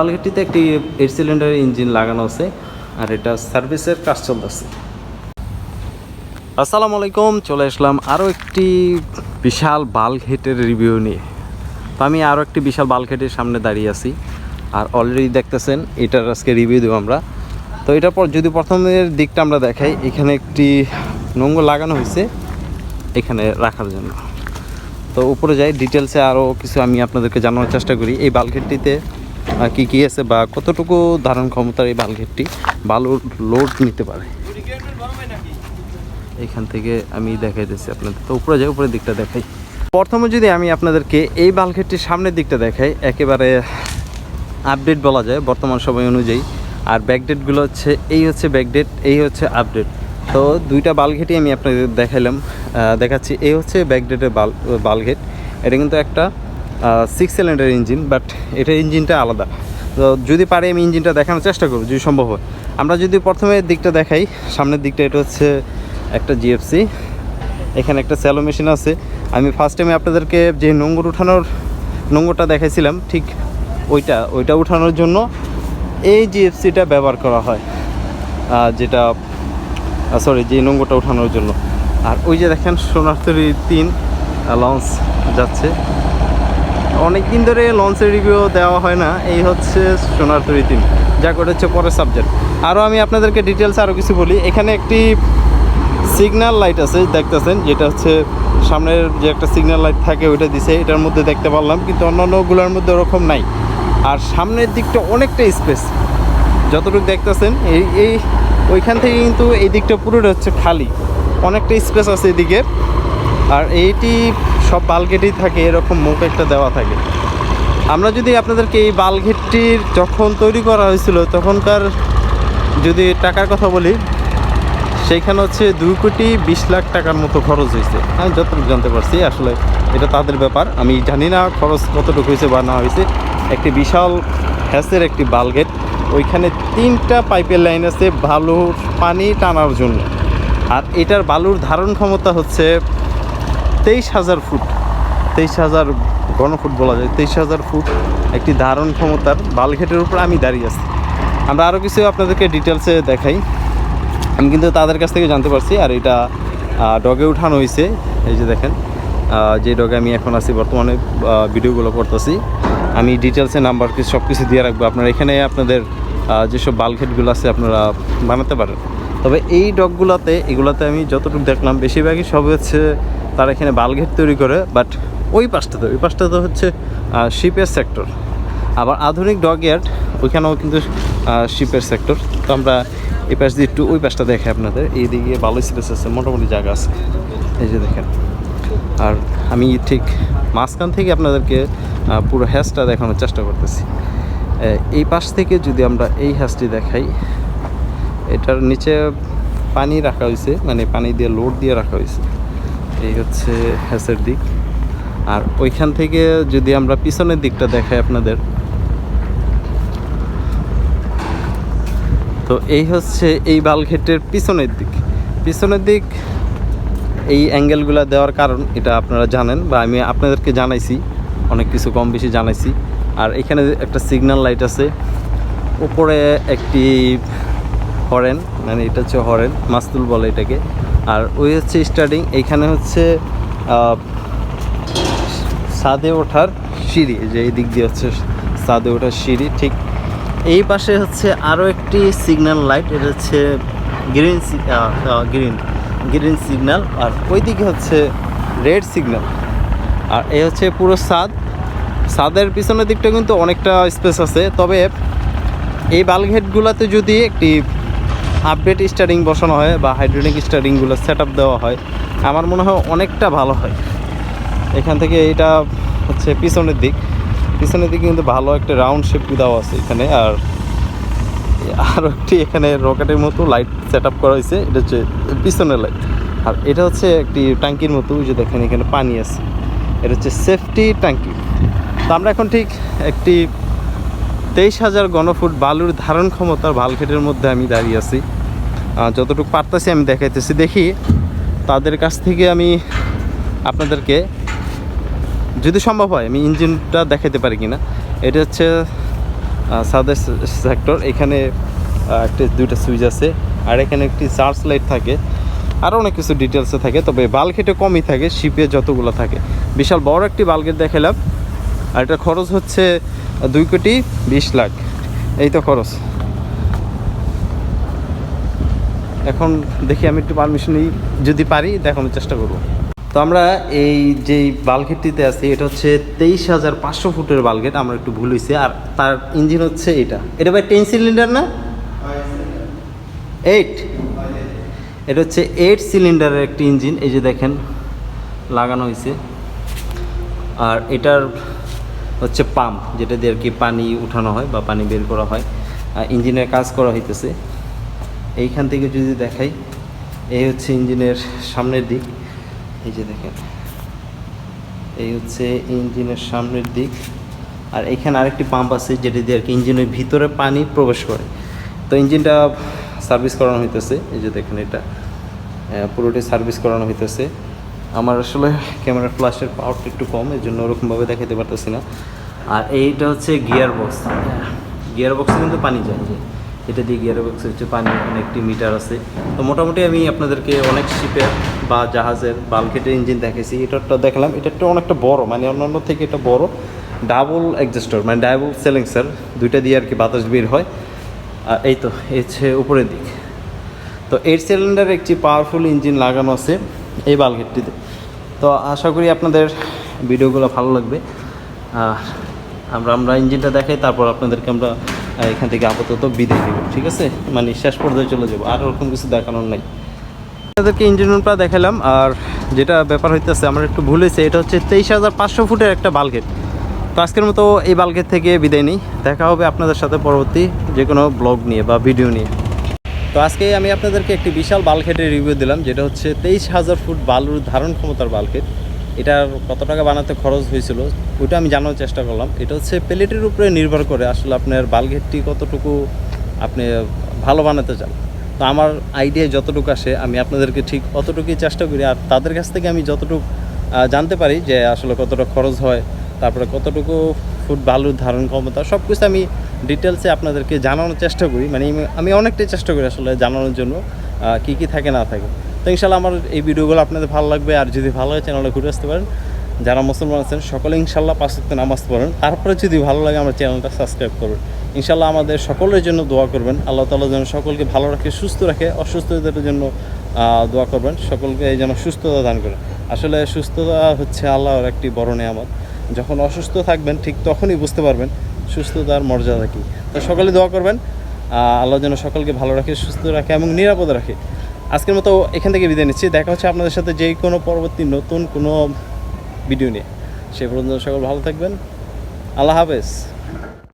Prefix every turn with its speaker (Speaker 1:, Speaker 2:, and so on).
Speaker 1: পালঘাটিতে একটি এইট সিলিন্ডারের ইঞ্জিন লাগানো আছে, আর এটা সার্ভিসের কাজ চলতেছে। আসসালামু আলাইকুম, চলে আসলাম আরও একটি বিশাল বাল্ক হেটের রিভিউ নিয়ে। তো আমি আরও একটি বিশাল বাল্ক হেটের সামনে দাঁড়িয়ে আছি, আর অলরেডি দেখতেছেন, এটার আজকে রিভিউ দেবো আমরা। তো এটার পর যদি প্রথমের দিকটা আমরা দেখাই, এখানে একটি নোংর লাগানো হয়েছে, এখানে রাখার জন্য। তো উপরে যাই ডিটেলসে আরও কিছু আমি আপনাদেরকে জানানোর চেষ্টা করি। এই বালঘেটটিতে কী কী আছে বা কতটুকু ধারণ ক্ষমতার এই বালঘেটটি বালুর লোড নিতে পারে। এখান থেকে আমি দেখাইতেছি আপনাদের। তো উপরে যাই, উপরের দিকটা দেখাই। প্রথমে যদি আমি আপনাদেরকে এই বালঘেটটির সামনের দিকটা দেখাই, একেবারে আপডেট বলা যায় বর্তমান সময় অনুযায়ী। আর ব্যাকডেটগুলো হচ্ছে, এই হচ্ছে ব্যাকডেট এই হচ্ছে আপডেট তো দুইটা বালঘেটই আমি আপনাদের দেখাইলাম। দেখাচ্ছি, এই হচ্ছে ব্যাকডেটের বাল বালঘেট এটা কিন্তু একটা সিক্স সিলিন্ডার ইঞ্জিন বাট এটা ইঞ্জিনটা আলাদা। তো যদি পারি আমি ইঞ্জিনটা দেখানোর চেষ্টা করব, যদি সম্ভব হয়। আমরা যদি প্রথমে দিকটা দেখাই, সামনের দিকটা এটা হচ্ছে একটা জিএফসি এখানে একটা স্যালো মেশিন আছে। আমি ফার্স্ট টাইমে আপনাদেরকে যে নোংর উঠানোর নোংরটা দেখাইছিলাম, ঠিক ওইটা ওইটা উঠানোর জন্য এই জিএফসিটা ব্যবহার করা হয়। যেটা সরি যে নোংরটা উঠানোর জন্য। আর ওই যে দেখেন সোনারতরি তিন লঞ্চ যাচ্ছে। অনেক দিন ধরে লঞ্চের রিভিউ দেওয়া হয় না, এই হচ্ছে সোনারতরি তিন যা করে হচ্ছে পরের সাবজেক্ট আরও আমি আপনাদেরকে ডিটেলস আরও কিছু বলি, এখানে একটি সিগন্যাল লাইট আছে, দেখতেছেন, যেটা হচ্ছে সামনের যে একটা সিগন্যাল লাইট থাকে, ওইটা দিছে, এটার মধ্যে দেখতে পারলাম, কিন্তু অন্যান্যগুলোর মধ্যে ওরকম নাই। আর সামনের দিকটা অনেকটা স্পেস যতটুকু দেখতেছেন, এই এই, ওইখান থেকে কিন্তু এই দিকটা পুরোটা হচ্ছে খালি। অনেকটা স্পেস আছে এদিকে। আর এইটি সব বালগেটেই থাকে, এরকম মুখ একটা দেওয়া থাকে। আমরা যদি আপনাদেরকে এই বালঘেটটির যখন তৈরি করা হয়েছিল, তখনকার যদি টাকার কথা বলি, সেইখানে হচ্ছে দুই কোটি বিশ লাখ টাকার মতো খরচ হয়েছে। আমি যতটুকু জানতে পারছি, আসলে এটা তাদের ব্যাপার। আমি জানি না খরচ কতটুকু হয়েছে বা না হয়েছে। একটি বিশাল হ্যাসের একটি বালগেট, ওইখানে তিনটা পাইপের লাইন আছে বালুর পানি টানার জন্য। আর এটার বালুর ধারণ ক্ষমতা হচ্ছে তেইশ হাজার ফুট, তেইশ হাজার ঘনফুট বলা যায়, তেইশ হাজার ফুট একটি ধারণ ক্ষমতার বালঘেটের উপর আমি দাঁড়িয়ে আছি। আমরা আরও কিছু আপনাদেরকে ডিটেলসে দেখাই। আমি কিন্তু তাদের কাছ থেকে জানতে পারছি, আর এটা ডগে উঠানো হয়েছে এই যে দেখেন যে ডগে আমি এখন আছি, বর্তমানে ভিডিওগুলো করতেছি। আমি ডিটেলসে নাম্বার সব কিছু দিয়ে রাখব। আপনারা এখানে আপনাদের যেসব বালঘেটগুলো আছে, আপনারা বানাতে পারেন। তবে এই ডগগুলোতে, এগুলোতে আমি যতটুকু দেখলাম, বেশিরভাগই সব হচ্ছে তারা এখানে বালঘেট তৈরি করে বাট ওই পাশটাতে ওই পাশটাতে হচ্ছে শিপের সেক্টর আবার আধুনিক ডগ ইয়ার্ড ওইখানেও কিন্তু শিপের সেক্টর তো আমরা এই পাশ দিয়ে একটু ওই পাশটা দেখে আপনাদের। এইদিকে ভালো স্পেস আছে, মোটামুটি জায়গা আছে। এই যে দেখেন। আর আমি ঠিক মাঝখান থেকে আপনাদেরকে পুরো হ্যাসটা দেখানোর চেষ্টা করতেছি। এই পাশ থেকে যদি আমরা এই হ্যাসটি দেখাই এটার নিচে পানি রাখা হয়েছে মানে পানি দিয়ে লোড দিয়ে রাখা হয়েছে। এই হচ্ছে হ্যাসের দিক। আর ওইখান থেকে যদি আমরা পিছনের দিকটা দেখাই আপনাদের। তো এই হচ্ছে এই বালঘেটের পিছনের দিক। পিছনের দিক এই অ্যাঙ্গেলগুলো দেওয়ার কারণ এটা আপনারা জানেন বা আমি আপনাদেরকে জানাইছি, অনেক কিছু কম বেশি জানাইছি। আর এখানে একটা সিগন্যাল লাইট আছে। উপরে একটি হরেন মানে এটা হচ্ছে হরেন, মাস্তুল বলে এটাকে। আর ওই হচ্ছে স্টার্টিং এইখানে হচ্ছে ছাদে ওঠার সিঁড়ি যে এই দিক দিয়ে হচ্ছে ছাদে ওঠার সিঁড়ি, ঠিক এই পাশে হচ্ছে আরও একটি সিগন্যাল লাইট এটা হচ্ছে গ্রিন গ্রিন গ্রিন সিগন্যাল আর ওই দিকে হচ্ছে রেড সিগন্যাল আর এ হচ্ছে পুরো সাদ। ছাদের পিছনের দিকটা কিন্তু অনেকটা স্পেস আছে, তবে এই বালঘেটগুলোতে যদি একটি আপডেট স্টারিং বসানো হয় বা হাইড্রোলিক স্টারিংগুলো সেট আপ দেওয়া হয়, আমার মনে হয় অনেকটা ভালো হয়। এখান থেকে এটা হচ্ছে পিছনের দিক। পিছনের দিকে কিন্তু ভালো একটা রাউন্ড শেপ দেওয়া আছে এখানে, আর আর একটি এখানে রকেটের মতো লাইট সেট আপ করা হয়েছে, এটা হচ্ছে পিছনের লাইট আর এটা হচ্ছে একটি ট্যাঙ্কির মতো, ওই যে দেখেন এখানে পানি আছে। এটা হচ্ছে সেফটি ট্যাঙ্কি। তো আমরা এখন ঠিক একটি তেইশ হাজার ঘনফুট বালুর ধারণ ক্ষমতার বালঘেটের মধ্যে আমি দাঁড়িয়ে আছি। যতটুকু পারতেছি আমি দেখাইতেছি। দেখি তাদের কাছ থেকে আমি আপনাদেরকে যদি সম্ভব হয় আমি ইঞ্জিনটা দেখাতে পারি কিনা। এটা হচ্ছে সাদের সেক্টর। এখানে একটা, দুইটা সুইচ আছে আর এখানে একটি চার্জ লাইট থাকে। আরও অনেক কিছু ডিটেলসে থাকে। তবে বাল্কেটে কমই থাকে, শিপে যতগুলো থাকে। বিশাল বড় একটি বাল্কেট দেখালাম আর এটা খরচ হচ্ছে দুই কোটি বিশ লাখ। এই তো খরচ। এখন দেখি আমি একটু পারমিশন নিই, যদি পারি দেখানোর চেষ্টা করব। তো আমরা এই যে বালগেটটিতে আছি, এটা হচ্ছে তেইশ হাজার পাঁচশো ফুটের বালগেট আমার একটু ভুল হয়েছে আর তার ইঞ্জিন হচ্ছে এটা। এটা ভাই টেন সিলিন্ডার না? এইট এটা হচ্ছে এইট সিলিন্ডারের একটি ইঞ্জিন এই যে দেখেন, লাগানো হয়েছে আর এটার হচ্ছে পাম্প যেটা দিয়ে আর কি পানি উঠানো হয় বা পানি বের করা হয়। আর ইঞ্জিনের কাজ করা হইতেছে। এইখান থেকে যদি দেখাই এই হচ্ছে ইঞ্জিনের সামনের দিক। এই যে দেখেন এই হচ্ছে ইঞ্জিনের সামনের দিক। আর এখানে আরেকটি পাম্প আছে যেটা দিয়ে আর কি ইঞ্জিনের ভিতরে পানি প্রবেশ করে। তো ইঞ্জিনটা সার্ভিস করানো হইতেছে। এই যে দেখেন এটা আহ, পুরোটাই সার্ভিস করানো হইতেছে। আমার আসলে ক্যামেরা ফ্ল্যাশের পাওয়ারটা একটু কম এই জন্য ওরকমভাবে দেখাতে পারতেছি না। আর এইটা হচ্ছে গিয়ার বক্স গিয়ার বক্সে কিন্তু পানি যায়, যে এটা দিয়ে গিয়ার বক্সে হচ্ছে পানি অনেকটি মিটার আছে। তো মোটামুটি আমি আপনাদেরকে অনেক শিপের বা জাহাজের বালকেটের ইঞ্জিন দেখেছি এটারটা দেখলাম এটারটা অনেকটা বড় মানে অন্যান্য থেকে এটা বড়। ডাবল এক্সস্টর মানে ডাবল সেলেন্সার দুইটা দিয়ে আর কি বাতাস বের হয়। আর এই তো হচ্ছে উপরের দিক। তো এর সিলিন্ডার একটি পাওয়ারফুল ইঞ্জিন লাগানো আছে। এই বালগেটটিতে তো আশা করি আপনাদের ভিডিওগুলো ভালো লাগবে। আমরা আমরা ইঞ্জিনটা দেখাই, তারপর আপনাদেরকে আমরা এখান থেকে আপাতত বিদায় দেবো ঠিক আছে? মানে শেষ পর্যায়ে চলে যাব, আর ওরকম কিছু দেখানোর নাই। আপনাদেরকে ইঞ্জিন রুমটা দেখালাম, আর যেটা ব্যাপার হইতেছে, আমার একটু ভুল হয়েছে এটা হচ্ছে তেইশ হাজার পাঁচশো ফুটের একটা বালগেট তো আজকের মতো এই বালগেট থেকে বিদায় নিই, দেখা হবে আপনাদের সাথে পরবর্তী যে কোনো ব্লগ নিয়ে বা ভিডিও নিয়ে। তো আজকে আমি আপনাদেরকে একটি বিশাল বালকেটের রিভিউ দিলাম, যেটা হচ্ছে তেইশ হাজার ফুট বালুর ধারণ ক্ষমতার বালকেট এটার কত টাকা বানাতে খরচ হয়েছিল, ওইটা আমি জানার চেষ্টা করলাম। এটা হচ্ছে প্লেটের উপরে নির্ভর করে আসলে আপনার বালগেটটি কতটুকু আপনি ভালো বানাতে চান। তো আমার আইডিয়া যতটুকু আসে, আমি আপনাদেরকে ঠিক অতটুকুই চেষ্টা করি, আর তাদের কাছ থেকে আমি যতটুকু জানতে পারি যে আসলে কতটা খরচ হয়, তারপরে কতটুকু ফুট বালুর ধারণ ক্ষমতা সব কিছু আমি ডিটেলসে আপনাদেরকে জানানোর চেষ্টা করি। মানে আমি- অনেকটাই চেষ্টা করি আসলে জানানোর জন্য কি কি থাকে না থাকে। তো ইনশাল্লাহ আমার এই ভিডিওগুলো আপনাদের ভালো লাগবে। আর যদি ভালো হয় চ্যানেলটা ঘুরে আসতে পারেন। যারা মুসলমান আছেন, সকলে ইনশাল্লাহ পাঁচ ওয়াক্ত নামাজ পড়েন। তারপরে যদি ভালো লাগে, আমার চ্যানেলটা সাবস্ক্রাইব করবেন ইনশাল্লাহ আমাদের সকলের জন্য দোয়া করবেন। আল্লাহ তালা যেন সকলকে ভালো রাখে, সুস্থ রাখে অসুস্থতার জন্য দোয়া করবেন। সকলকে যেন সুস্থতা দান করেন আসলে সুস্থতা হচ্ছে আল্লাহর একটি বড় নেয়ামত। যখন অসুস্থ থাকবেন, ঠিক তখনই বুঝতে পারবেন সুস্থতার মর্যাদা কী? তো সকলে দোয়া করবেন আল্লাহ যেন সকলকে ভালো রাখে, সুস্থ রাখে এবং নিরাপদ রাখে। আজকের মতো এখান থেকে বিদায় নিচ্ছি। দেখা হচ্ছে আপনাদের সাথে যে কোনো পরবর্তী নতুন কোনো ভিডিও নিয়ে। সে পর্যন্ত সকল ভালো থাকবেন। আল্লাহ হাফেজ।